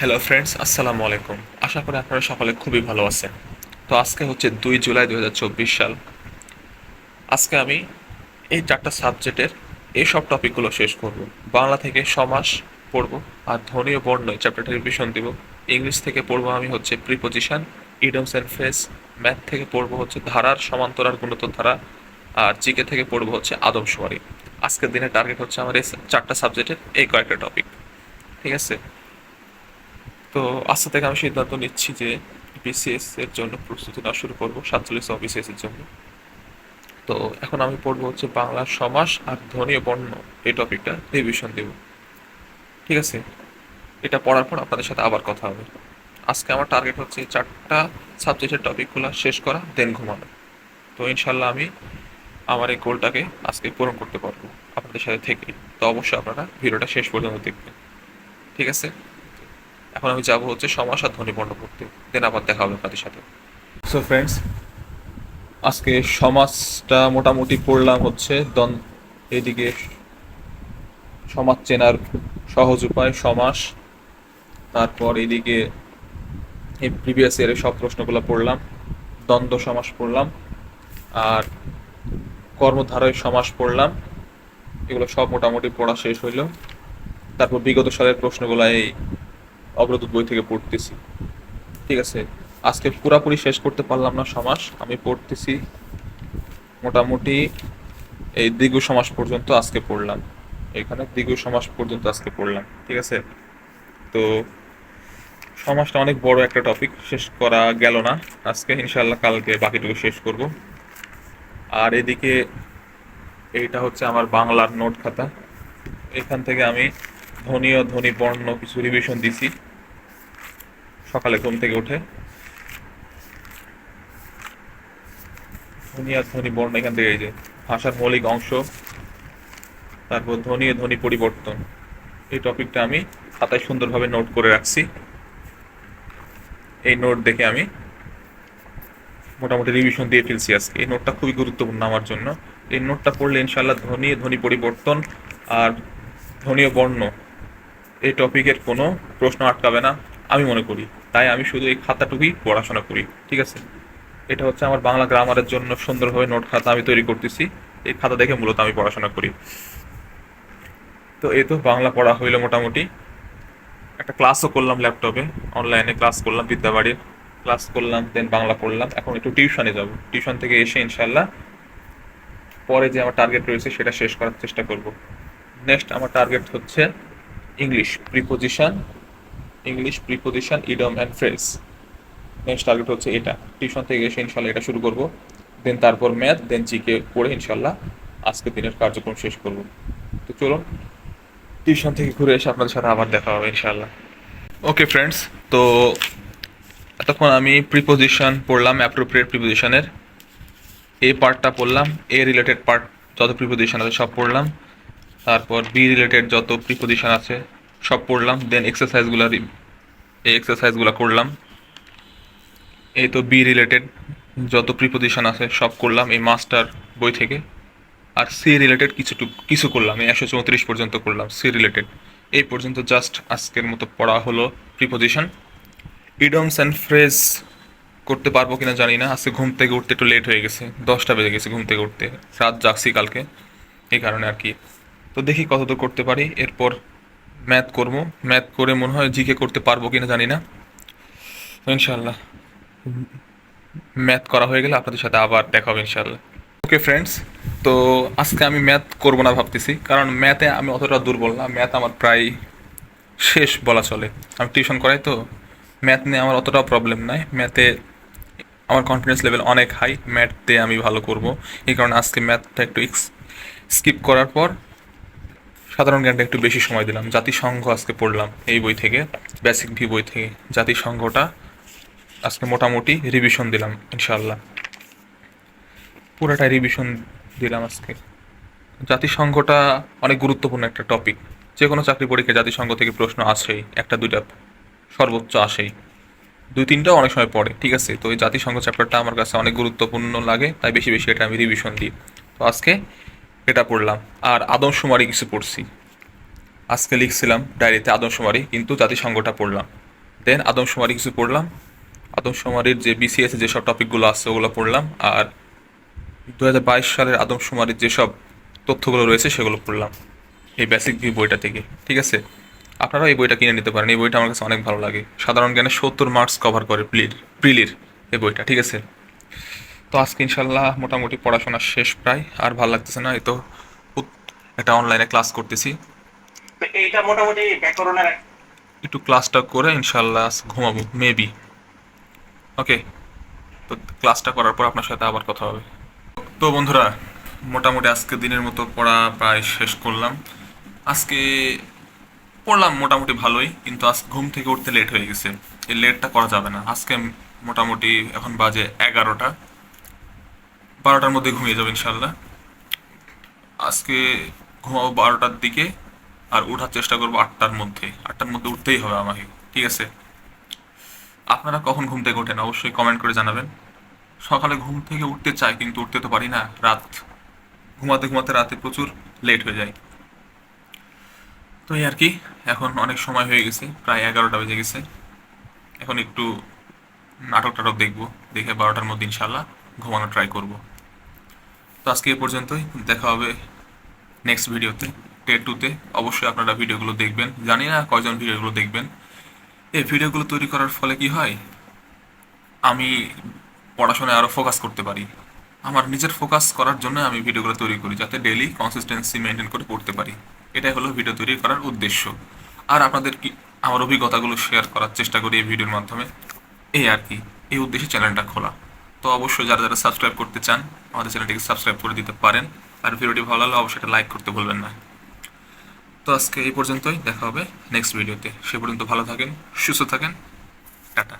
Hello friends আসসালামু আলাইকুম আশা করি আপনারা সকলে খুবই ভালো আছেন। তো আজকে হচ্ছে দুই জুলাই দু হাজার চব্বিশ সাল। আজকে আমি এই চারটা সাবজেক্টের এই সব টপিকগুলো শেষ করব। বাংলা থেকে সমাস পড়ব আর ধ্বনি ও বর্ণ চ্যাপ্টারটা রিভিশন দিব। ইংলিশ থেকে পড়ব আমি হচ্ছে preposition idioms and phrase math থেকে পড়ব হচ্ছে ধারার সমান্তরাল গুণোত্তর ধারা। আর জিকে থেকে পড়ব হচ্ছে আদমশুমারি আজকের দিনের টার্গেট হচ্ছে আমার এই চারটা সাবজেক্টের এই কয়েকটা টপিক ঠিক আছে? তো আজকে থেকে আমি সিদ্ধান্ত নিচ্ছি যে বিসিএস এর জন্য প্রস্তুতি নেওয়া শুরু করব, সাতচল্লিশ বিসিএস এর জন্য। তো এখন আমি পড়ব হচ্ছে বাংলা সমাস আর ধ্বনি বর্ণ এই টপিকটা রিভিশন দেব। ঠিক আছে? এটা পড়ার পর আপনাদের সাথে আবার কথা হবে। আজকে আমার টার্গেট হচ্ছে চারটা সাবজেক্টের টপিকগুলো শেষ করা দেন ঘুমানো। তো ইনশাল্লাহ আমি আমার এই গোলটাকে আজকে পূরণ করতে পারব আপনাদের সাথে থেকে তো অবশ্যই আপনারা ভিডিওটা শেষ পর্যন্ত দেখবেন। ঠিক আছে? এখন আমি যাব হচ্ছে সমাস আর ধ্বনি বর্ণ পড়তে দেন আবার দেখা হবে আপনাদের সাথে। সো ফ্রেন্ডস আজকে সমাজটা মোটামুটি পড়লাম হচ্ছে দন এদিকে সমাজ চেনার সহজ উপায় সমাস তারপর এদিকে এই প্রিভিয়াস ইয়ারের সব প্রশ্নগুলো পড়লাম, দ্বন্দ্ব সমাস পড়লাম, আর কর্মধারায় সমাস পড়লাম। এগুলো সব মোটামুটি পড়া শেষ হইল। তারপর বিগত সালের প্রশ্নগুলো এই অগ্রদূত বই থেকে পড়তেছি। ঠিক আছে, আজকে পুরাপুরি শেষ করতে পারলাম না সমাস, আমি পড়তেছি মোটামুটি এই দ্বিগু সমাস পর্যন্ত আজকে পড়লাম। এখানে দ্বিগু সমাস পর্যন্ত আজকে পড়লাম, ঠিক আছে? তো সমাজটা অনেক বড় একটা টপিক শেষ করা গেল না। আজকে ইনশাল্লাহ কালকে বাকিটুকু শেষ করব। আর এদিকে এইটা হচ্ছে আমার বাংলার নোট খাতা। এখান থেকে আমি ধ্বনি ও ধ্বনি বর্ণ কিছু রিভিশন দিছি। সকালে ঘুম থেকে উঠে। ধ্বনি আর ধ্বনি বর্ণ এখান থেকে এই যে ভাষার মৌলিক অংশ, তারপর ধ্বনি ও ধ্বনি পরিবর্তন। এই টপিকটা আমি খাতায় সুন্দরভাবে নোট করে রাখছি। এই নোট দেখে আমি মোটামুটি রিভিশন দিয়ে ফেলছি আজকে। এই নোটটা খুবই গুরুত্বপূর্ণ আমার জন্য। এই নোটটা পড়লে ইনশাল্লাহ ধ্বনি ধ্বনি পরিবর্তন আর ধ্বনি ও বর্ণ এই টপিকের কোনো প্রশ্ন আটকাবে না, আমি মনে করি। তাই আমি শুধু এই খাতাটুকুই পড়াশোনা করি, ঠিক আছে? এটা হচ্ছে আমার বাংলা গ্রামারের জন্য সুন্দরভাবে নোট খাতা আমি তৈরি করতেছি। এই খাতা দেখে মূলত আমি পড়াশোনা করি। তো এই তো বাংলা পড়া হইল মোটামুটি। একটা ক্লাসও করলাম ল্যাপটপে অনলাইনে ক্লাস করলাম বিদ্যাবাড়ির। ক্লাস করলাম দেন বাংলা পড়লাম। এখন একটু টিউশনে যাব। টিউশন থেকে এসে ইনশাল্লাহ পরে যে আমার টার্গেট রয়েছে সেটা শেষ করার চেষ্টা করব। নেক্সট আমার টার্গেট হচ্ছে English preposition English preposition idiom and phrase next target হচ্ছে এটা। টিউশন থেকে এসে ইনশাল্লাহ এটা শুরু করব। দেন তারপর ম্যাথ দেন জিকে পড়ে ইনশাল্লাহ আজকে দিনের কার্যক্রম শেষ করব। তো চলুন টিউশন থেকে ঘুরে এসে আপনাদের সাথে আবার দেখা হবে ইনশাল্লাহ ওকে ফ্রেন্ডস তো এতক্ষণ আমি প্রিপোজিশন পড়লাম অ্যাপ্রোপ্রিয়েট প্রিপোজিশনের এ পার্টটা পড়লাম এ রিলেটেড পার্ট যত প্রিপোজিশন আছে সব পড়লাম। তারপর বি রিলেটেড যত প্রিপোজিশন আছে, সব পড়লাম দেন এক্সারসাইজগুলো এই এক্সারসাইজগুলো করলাম। এই তো বি রিলেটেড যত প্রিপোজিশন আছে, সব করলাম এই মাস্টার বই থেকে। আর সি রিলেটেড কিছু কিছু করলাম, এই একশো চৌত্রিশ পর্যন্ত করলাম সি রিলেটেড এই পর্যন্ত জাস্ট আজকের মতো পড়া হলো প্রিপোজিশন ইডমস অ্যান্ড ফ্রেজ করতে পারব কিনা জানি না, আজকে ঘুম থেকে উঠতে একটু লেট হয়ে গেছে, দশটা বেজে গেছে ঘুম থেকে উঠতে, রাত জাগছি কালকে, এই কারণে আর কি। তো দেখি কতদূর করতে পারি। এরপর ম্যাথ করব। ম্যাথ করে মনে হয় জিকে করতে পারব কিনা জানি না। ইনশাল্লাহ ম্যাথ করা হয়ে গেলে আপনাদের সাথে আবার দেখা হবে ইনশাল্লাহ ওকে ফ্রেন্ডস, তো আজকে আমি ম্যাথ করব না ভাবতেছি। কারণ ম্যাথে আমি অতটা দুর্বল না। ম্যাথ আমার প্রায় শেষ বলা চলে। আমি টিউশন করাই তো। ম্যাথ নিয়ে আমার অতটাও প্রবলেম নাই। ম্যাথে আমার কনফিডেন্স লেভেল অনেক হাই ম্যাথতে আমি ভালো করব। এই কারণে আজকে ম্যাথটা একটু স্কিপ করার পর সাধারণ জ্ঞানটা একটু বেশি সময় দিলাম। জাতিসংঘ আজকে পড়লাম, এই বই থেকে বেসিক ভি বই থেকে। জাতিসংঘটা আজকে মোটামুটি রিভিশন দিলাম ইনশাল্লাহ পুরোটাই রিভিশন দিলাম আজকে। জাতিসংঘটা অনেক গুরুত্বপূর্ণ একটা টপিক যে কোনো চাকরি পরীক্ষায় জাতিসংঘ থেকে প্রশ্ন আসেই, একটা দুইটা সর্বোচ্চ আসেই। দুই তিনটাও অনেক সময় পড়ে, ঠিক আছে? তো এই জাতিসংঘ চ্যাপ্টারটা আমার কাছে অনেক গুরুত্বপূর্ণ লাগে, তাই বেশি বেশি এটা আমি রিভিশন দিই। তো আজকে এটা পড়লাম, আর আদমশুমারি কিছু পড়ছি। আজকে লিখছিলাম ডায়েরিতে আদমশুমারি, কিন্তু জাতিসংঘটা পড়লাম। দেন আদমশুমারি কিছু পড়লাম, আদমশুমারির যে বিসিএস যে সব টপিকগুলো আছে ওগুলো পড়লাম, আর দু হাজার বাইশ সালের আদমশুমারির যেসব তথ্যগুলো রয়েছে সেগুলো পড়লাম, এই বেসিক ভিউ বইটা থেকে, ঠিক আছে? আপনারাও এই বইটা কিনে নিতে পারেন, এই বইটা আমার কাছে অনেক ভালো লাগে। সাধারণ জ্ঞানে সত্তর মার্কস কভার করে প্লির, প্রিলির এই বইটা, ঠিক আছে? তো আজকে ইনশাল্লাহ মোটামুটি পড়াশোনা শেষ প্রায় আর ভালো লাগতেছে না এই তো একটা অনলাইনে ক্লাস করতেছি। এইটা মোটামুটি ব্যাকরণের একটু ক্লাসটা করে ইনশাল্লাহ ঘুমাবো মেবি ওকে তো ক্লাসটা করার পর আপনার সাথে আবার কথা হবে। তো বন্ধুরা মোটামুটি আজকে দিনের মতো পড়া প্রায় শেষ করলাম। আজকে পড়লাম মোটামুটি ভালোই কিন্তু আজ ঘুম থেকে উঠতে লেট হয়ে গেছে। এই লেটটা করা যাবে না। আজকে মোটামুটি এখন বাজে এগারোটা। বারোটার মধ্যে ঘুমিয়ে যাব ইনশাল্লাহ আজকে ঘুমাবো বারোটার দিকে আর ওঠার চেষ্টা করব আটটার মধ্যে। আটটার মধ্যে উঠতেই হবে আমাকে, ঠিক আছে? আপনারা কখন ঘুম থেকে ওঠেন অবশ্যই কমেন্ট করে জানাবেন। সকালে ঘুম থেকে উঠতে চাই, কিন্তু উঠতে তো পারি না, রাত। ঘুমাতে ঘুমাতে রাতে প্রচুর লেট হয়ে যায়। তো এই আর কি, এখন অনেক সময় হয়ে গেছে, প্রায় এগারোটা বেজে গেছে। এখন একটু নাটক টাটক দেখব, দেখে বারোটার মধ্যে ইনশাল্লাহ ঘুমানো ট্রাই করব। তো আজকে এ পর্যন্তই, দেখা হবে নেক্সট ভিডিওতে ডে টুতে অবশ্যই আপনারা ভিডিওগুলো দেখবেন। জানি না কয়জন ভিডিওগুলো দেখবেন। এই ভিডিওগুলো তৈরি করার ফলে কি হয়? আমি পড়াশোনায় আরও ফোকাস করতে পারি। আমার নিজের ফোকাস করার জন্য আমি ভিডিওগুলো তৈরি করি, যাতে ডেলি কনসিস্টেন্সি মেনটেন করে পড়তে পারি। এটাই হলো ভিডিও তৈরি করার উদ্দেশ্য। আর আপনাদের কি, আমার অভিজ্ঞতাগুলো শেয়ার করার চেষ্টা করি এই ভিডিওর মাধ্যমে। এই আর কি, এই উদ্দেশ্যে চ্যানেলটা খোলা। তো অবশ্যই যারা যারা সাবস্ক্রাইব করতে চান, আমাদের চ্যানেলটিকে সাবস্ক্রাইব করে দিতে পারেন। আর ভিডিওটি ভালো লাগলে অবশ্যই লাইক করতে ভুলবেন না। তো আজকে এই পর্যন্তই, দেখা হবে নেক্সট ভিডিওতে সে পর্যন্ত ভালো থাকেন, সুস্থ থাকেন। টাটা।